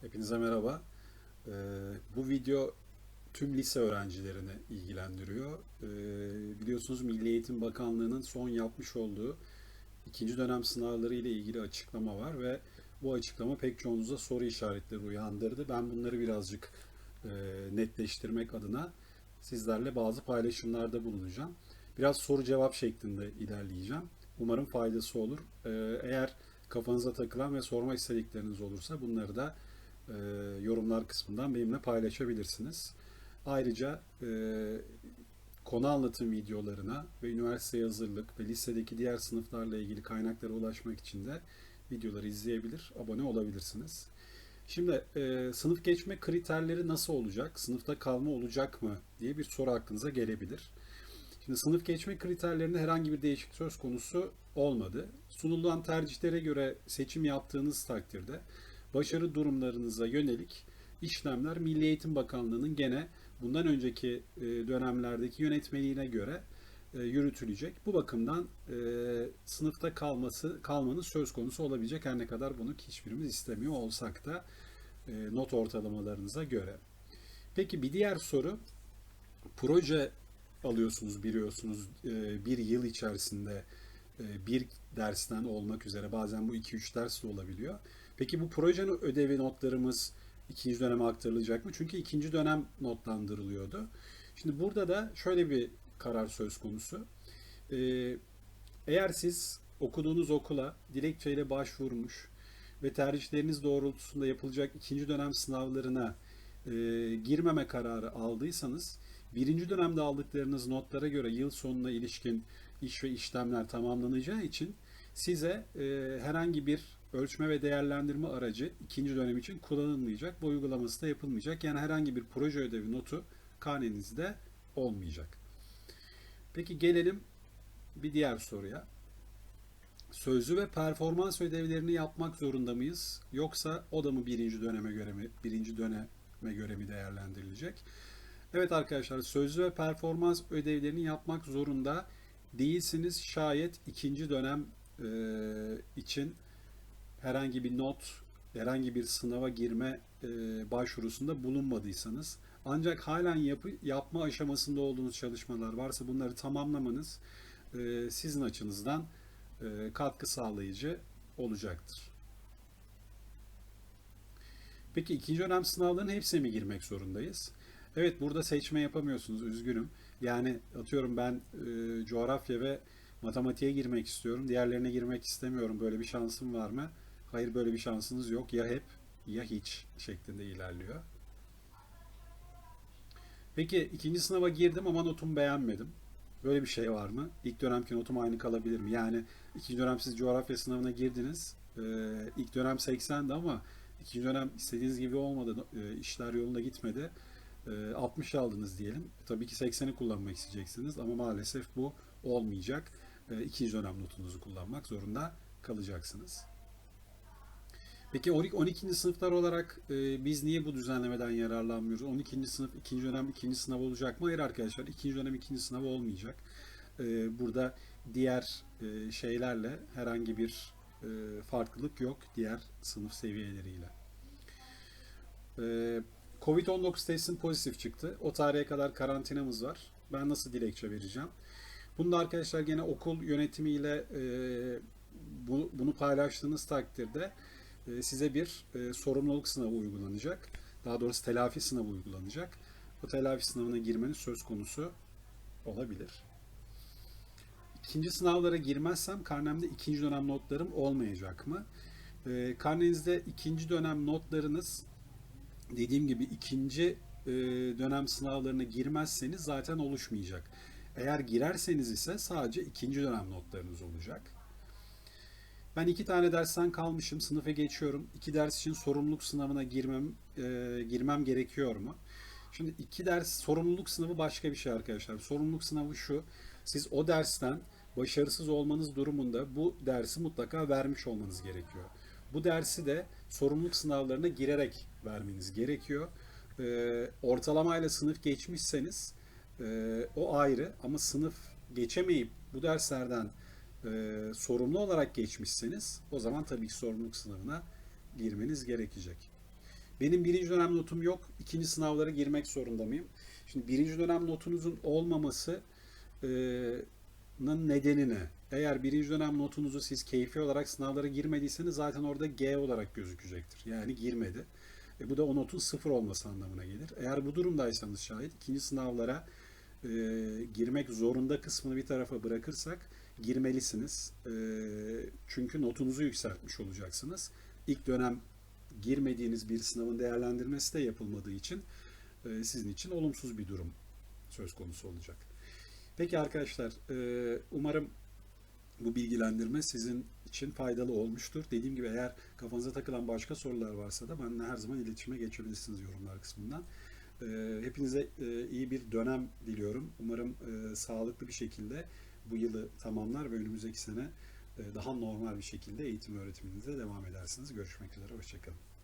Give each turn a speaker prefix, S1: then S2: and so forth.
S1: Hepinize merhaba. Ee, bu video tüm lise öğrencilerini ilgilendiriyor. Ee, biliyorsunuz Milli Eğitim Bakanlığı'nın son yapmış olduğu ikinci dönem sınavları ile ilgili açıklama var ve bu açıklama pek çoğunuza soru işaretleri uyandırdı. Ben bunları birazcık e, netleştirmek adına sizlerle bazı paylaşımlarda bulunacağım. Biraz soru cevap şeklinde ilerleyeceğim. Umarım faydası olur. Ee, eğer kafanıza takılan ve sormak istedikleriniz olursa bunları da e, yorumlar kısmından benimle paylaşabilirsiniz. Ayrıca e, konu anlatım videolarına ve üniversite hazırlık ve lisedeki diğer sınıflarla ilgili kaynaklara ulaşmak için de videoları izleyebilir, abone olabilirsiniz. Şimdi e, sınıf geçme kriterleri nasıl olacak? Sınıfta kalma olacak mı diye bir soru aklınıza gelebilir. Şimdi sınıf geçme kriterlerinde herhangi bir değişiklik söz konusu olmadı. Sunulan tercihlere göre seçim yaptığınız takdirde başarı durumlarınıza yönelik işlemler Milli Eğitim Bakanlığı'nın gene bundan önceki e, dönemlerdeki yönetmeliğine göre e, yürütülecek. Bu bakımdan e, sınıfta kalması kalmanız söz konusu olabilecek her ne kadar bunu hiçbirimiz istemiyor olsak da not ortalamalarınıza göre. Peki bir diğer soru proje alıyorsunuz biliyorsunuz bir yıl içerisinde bir dersten olmak üzere bazen bu 2-3 ders de olabiliyor. Peki bu projenin ödevi notlarımız ikinci döneme aktarılacak mı? Çünkü ikinci dönem notlandırılıyordu. Şimdi burada da şöyle bir karar söz konusu. E, eğer siz okuduğunuz okula dilekçeyle başvurmuş ve tercihleriniz doğrultusunda yapılacak ikinci dönem sınavlarına e, girmeme kararı aldıysanız birinci dönemde aldıklarınız notlara göre yıl sonuna ilişkin iş ve işlemler tamamlanacağı için size e, herhangi bir ölçme ve değerlendirme aracı ikinci dönem için kullanılmayacak. Bu uygulaması da yapılmayacak. Yani herhangi bir proje ödevi notu karnenizde olmayacak. Peki gelelim bir diğer soruya. Sözlü ve performans ödevlerini yapmak zorunda mıyız? Yoksa o da mı birinci döneme göre mi, birinci döneme göre mi değerlendirilecek? Evet arkadaşlar sözlü ve performans ödevlerini yapmak zorunda değilsiniz. Şayet ikinci dönem e, için herhangi bir not, herhangi bir sınava girme e, başvurusunda bulunmadıysanız ancak halen yapı, yapma aşamasında olduğunuz çalışmalar varsa bunları tamamlamanız e, sizin açınızdan e, katkı sağlayıcı olacaktır. Peki ikinci dönem sınavlarının hepsine mi girmek zorundayız? Evet burada seçme yapamıyorsunuz üzgünüm. Yani atıyorum ben e, coğrafya ve matematiğe girmek istiyorum. Diğerlerine girmek istemiyorum. Böyle bir şansım var mı? Hayır böyle bir şansınız yok. Ya hep ya hiç şeklinde ilerliyor. Peki ikinci sınava girdim ama notumu beğenmedim. Böyle bir şey var mı? İlk dönemki notum aynı kalabilir mi? Yani ikinci dönem siz coğrafya sınavına girdiniz. Ee, ilk dönem 80'di ama ikinci dönem istediğiniz gibi olmadı. Ee, işler yolunda gitmedi. 60 aldınız diyelim. Tabii ki 80'i kullanmak isteyeceksiniz ama maalesef bu olmayacak. İkinci dönem notunuzu kullanmak zorunda kalacaksınız. Peki 12. sınıflar olarak biz niye bu düzenlemeden yararlanmıyoruz? 12. sınıf ikinci dönem ikinci sınav olacak mı? Hayır arkadaşlar ikinci dönem ikinci sınav olmayacak. Burada diğer şeylerle herhangi bir farklılık yok diğer sınıf seviyeleriyle. Covid-19 testin pozitif çıktı. O tarihe kadar karantinamız var. Ben nasıl dilekçe vereceğim? Bunu da arkadaşlar gene okul yönetimiyle e, bu, bunu paylaştığınız takdirde e, size bir e, sorumluluk sınavı uygulanacak. Daha doğrusu telafi sınavı uygulanacak. O telafi sınavına girmeniz söz konusu olabilir. İkinci sınavlara girmezsem karnemde ikinci dönem notlarım olmayacak mı? E, karnenizde ikinci dönem notlarınız dediğim gibi ikinci e, dönem sınavlarına girmezseniz zaten oluşmayacak. Eğer girerseniz ise sadece ikinci dönem notlarınız olacak. Ben iki tane dersten kalmışım, sınıfa geçiyorum. İki ders için sorumluluk sınavına girmem e, girmem gerekiyor mu? Şimdi iki ders sorumluluk sınavı başka bir şey arkadaşlar. Sorumluluk sınavı şu. Siz o dersten başarısız olmanız durumunda bu dersi mutlaka vermiş olmanız gerekiyor. Bu dersi de sorumluluk sınavlarına girerek vermeniz gerekiyor. E, ortalamayla sınıf geçmişseniz e, o ayrı ama sınıf geçemeyip bu derslerden e, sorumlu olarak geçmişseniz o zaman tabii ki sorumluluk sınavına girmeniz gerekecek. Benim birinci dönem notum yok. ikinci sınavlara girmek zorunda mıyım? Şimdi birinci dönem notunuzun olmaması e, nedeni ne? Eğer birinci dönem notunuzu siz keyfi olarak sınavlara girmediyseniz zaten orada G olarak gözükecektir. Yani girmedi. E, bu da o notun sıfır olması anlamına gelir. Eğer bu durumdaysanız şayet ikinci sınavlara e, girmek zorunda kısmını bir tarafa bırakırsak girmelisiniz. E, çünkü notunuzu yükseltmiş olacaksınız. İlk dönem girmediğiniz bir sınavın değerlendirmesi de yapılmadığı için e, sizin için olumsuz bir durum söz konusu olacak. Peki arkadaşlar, e, umarım bu bilgilendirme sizin için faydalı olmuştur. Dediğim gibi eğer kafanıza takılan başka sorular varsa da benimle her zaman iletişime geçebilirsiniz yorumlar kısmından. E, Hepinize iyi bir dönem diliyorum. Umarım sağlıklı bir şekilde bu yılı tamamlar ve önümüzdeki sene e, daha normal bir şekilde eğitim öğretiminize devam edersiniz. Görüşmek üzere, hoşçakalın.